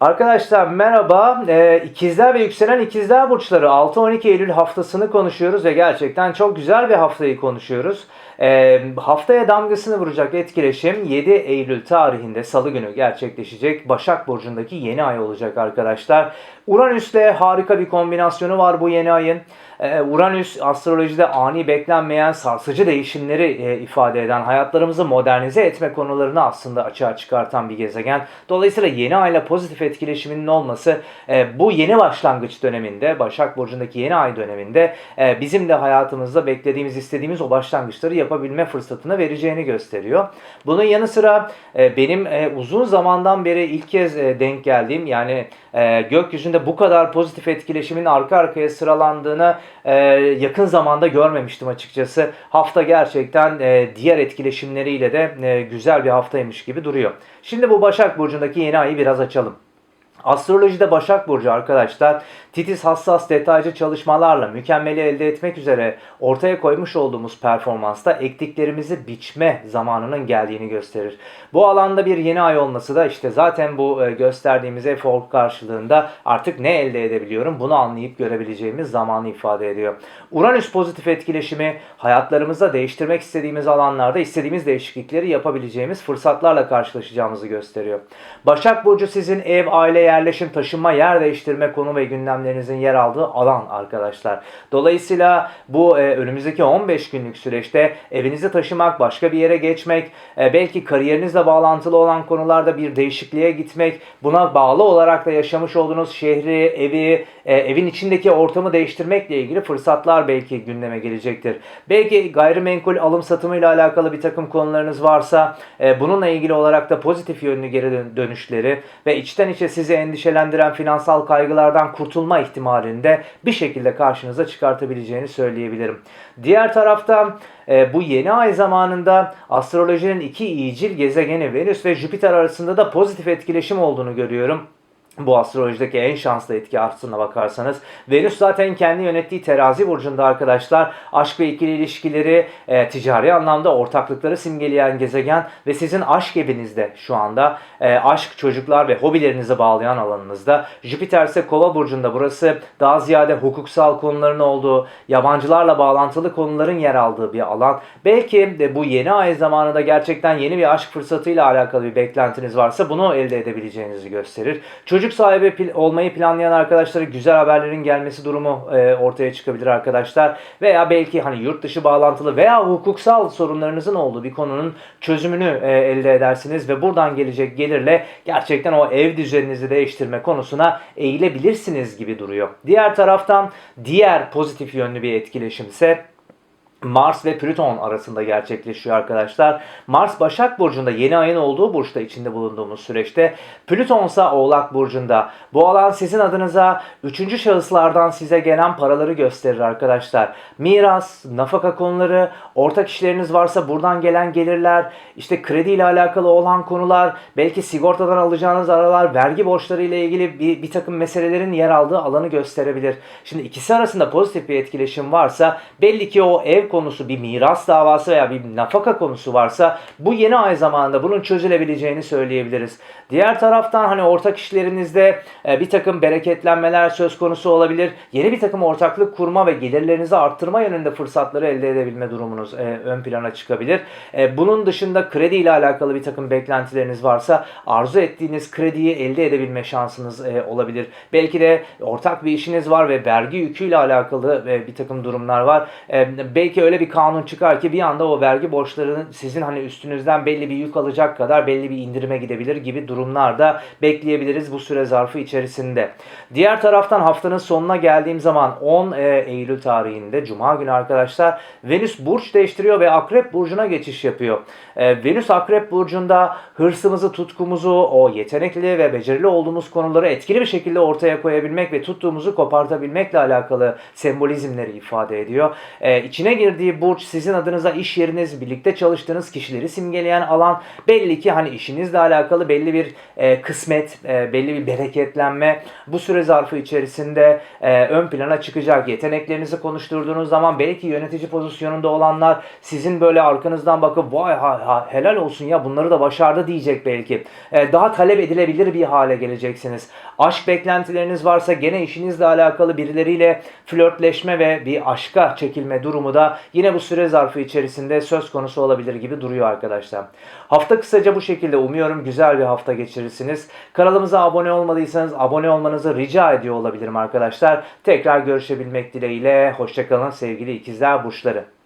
Arkadaşlar merhaba. Ee, ikizler ve yükselen ikizler burçları 6-12 Eylül haftasını konuşuyoruz ve gerçekten çok güzel bir haftayı konuşuyoruz. Ee, haftaya damgasını vuracak etkileşim 7 Eylül tarihinde salı günü gerçekleşecek. Başak Burcu'ndaki yeni ay olacak arkadaşlar. Uranüs'le harika bir kombinasyonu var bu yeni ayın. Ee, Uranüs astrolojide ani beklenmeyen sarsıcı değişimleri e, ifade eden, hayatlarımızı modernize etme konularını aslında açığa çıkartan bir gezegen. Dolayısıyla yeni ayla pozitif etkileşiminin olması e, bu yeni başlangıç döneminde, Başak Burcu'ndaki yeni ay döneminde e, bizim de hayatımızda beklediğimiz, istediğimiz o başlangıçları yapabilme fırsatını vereceğini gösteriyor. Bunun yanı sıra e, benim e, uzun zamandan beri ilk kez e, denk geldiğim yani e, gökyüzünde bu kadar pozitif etkileşimin arka arkaya sıralandığını e, yakın zamanda görmemiştim açıkçası. Hafta gerçekten e, diğer etkileşimleriyle de e, güzel bir haftaymış gibi duruyor. Şimdi bu Başak Burcu'ndaki yeni ayı biraz açalım. Astrolojide Başak Burcu arkadaşlar titiz hassas detaycı çalışmalarla mükemmeli elde etmek üzere ortaya koymuş olduğumuz performansta ektiklerimizi biçme zamanının geldiğini gösterir. Bu alanda bir yeni ay olması da işte zaten bu e, gösterdiğimiz efor karşılığında artık ne elde edebiliyorum bunu anlayıp görebileceğimiz zamanı ifade ediyor. Uranüs pozitif etkileşimi hayatlarımızda değiştirmek istediğimiz alanlarda istediğimiz değişiklikleri yapabileceğimiz fırsatlarla karşılaşacağımızı gösteriyor. Başak Burcu sizin ev, aile, yerleşim, taşınma, yer değiştirme konu ve gündemlerinizin yer aldığı alan arkadaşlar. Dolayısıyla bu e, önümüzdeki 15 günlük süreçte evinizi taşımak, başka bir yere geçmek, e, belki kariyerinizle bağlantılı olan konularda bir değişikliğe gitmek, buna bağlı olarak da yaşamış olduğunuz şehri, evi, e, evin içindeki ortamı değiştirmekle ilgili fırsatlar belki gündeme gelecektir. Belki gayrimenkul alım satımıyla alakalı bir takım konularınız varsa e, bununla ilgili olarak da pozitif yönlü geri dön- dönüşleri ve içten içe sizi endişelendiren finansal kaygılardan kurtulma ihtimalinde bir şekilde karşınıza çıkartabileceğini söyleyebilirim. Diğer taraftan e, bu yeni ay zamanında astrolojinin iki iyicil gezegeni Venüs ve Jüpiter arasında da pozitif etkileşim olduğunu görüyorum bu astrolojideki en şanslı etki aslına bakarsanız. Venüs zaten kendi yönettiği terazi burcunda arkadaşlar. Aşk ve ikili ilişkileri, e, ticari anlamda ortaklıkları simgeleyen gezegen ve sizin aşk evinizde şu anda. E, aşk, çocuklar ve hobilerinizi bağlayan alanınızda. Jüpiter ise kova burcunda. Burası daha ziyade hukuksal konuların olduğu, yabancılarla bağlantılı konuların yer aldığı bir alan. Belki de bu yeni ay zamanında gerçekten yeni bir aşk fırsatıyla alakalı bir beklentiniz varsa bunu elde edebileceğinizi gösterir. Çocuk sahibi pil- olmayı planlayan arkadaşlara güzel haberlerin gelmesi durumu e, ortaya çıkabilir arkadaşlar. Veya belki hani yurt dışı bağlantılı veya hukuksal sorunlarınızın olduğu bir konunun çözümünü e, elde edersiniz ve buradan gelecek gelirle gerçekten o ev düzeninizi değiştirme konusuna eğilebilirsiniz gibi duruyor. Diğer taraftan diğer pozitif yönlü bir etkileşim ise Mars ve Plüton arasında gerçekleşiyor arkadaşlar. Mars Başak Burcu'nda yeni ayın olduğu burçta içinde bulunduğumuz süreçte. Plüton ise Oğlak Burcu'nda. Bu alan sizin adınıza üçüncü şahıslardan size gelen paraları gösterir arkadaşlar. Miras, nafaka konuları, ortak işleriniz varsa buradan gelen gelirler, işte kredi ile alakalı olan konular, belki sigortadan alacağınız aralar, vergi borçları ile ilgili bir, bir takım meselelerin yer aldığı alanı gösterebilir. Şimdi ikisi arasında pozitif bir etkileşim varsa belli ki o ev konusu bir miras davası veya bir nafaka konusu varsa bu yeni ay zamanında bunun çözülebileceğini söyleyebiliriz. Diğer taraftan hani ortak işlerinizde e, bir takım bereketlenmeler söz konusu olabilir. Yeni bir takım ortaklık kurma ve gelirlerinizi arttırma yönünde fırsatları elde edebilme durumunuz e, ön plana çıkabilir. E, bunun dışında kredi ile alakalı bir takım beklentileriniz varsa arzu ettiğiniz krediyi elde edebilme şansınız olabilir. Belki de ortak bir işiniz var ve vergi yüküyle alakalı bir takım durumlar var. E, belki öyle bir kanun çıkar ki bir anda o vergi borçlarının sizin hani üstünüzden belli bir yük alacak kadar belli bir indirime gidebilir gibi durumlar da bekleyebiliriz bu süre zarfı içerisinde. Diğer taraftan haftanın sonuna geldiğim zaman 10 e, Eylül tarihinde Cuma günü arkadaşlar Venüs burç değiştiriyor ve Akrep burcuna geçiş yapıyor. E, Venüs Akrep burcunda hırsımızı, tutkumuzu, o yetenekli ve becerili olduğumuz konuları etkili bir şekilde ortaya koyabilmek ve tuttuğumuzu kopartabilmekle alakalı sembolizmleri ifade ediyor. E, içine girdiği burç sizin adınıza iş yeriniz, birlikte çalıştığınız kişileri simgeleyen alan belli ki hani işinizle alakalı belli bir e, kısmet, e, belli bir bereketlenme bu süre zarfı içerisinde e, ön plana çıkacak. Yeteneklerinizi konuşturduğunuz zaman belki yönetici pozisyonunda olanlar sizin böyle arkanızdan bakıp vay ha, ha, helal olsun ya bunları da başardı diyecek belki. E, daha talep edilebilir bir hale geleceksiniz. Aşk beklentileriniz varsa gene işinizle alakalı birileriyle flörtleşme ve bir aşka çekilme durumu yine bu süre zarfı içerisinde söz konusu olabilir gibi duruyor arkadaşlar. Hafta kısaca bu şekilde umuyorum güzel bir hafta geçirirsiniz. Kanalımıza abone olmadıysanız abone olmanızı rica ediyor olabilirim arkadaşlar. Tekrar görüşebilmek dileğiyle. Hoşçakalın sevgili ikizler burçları.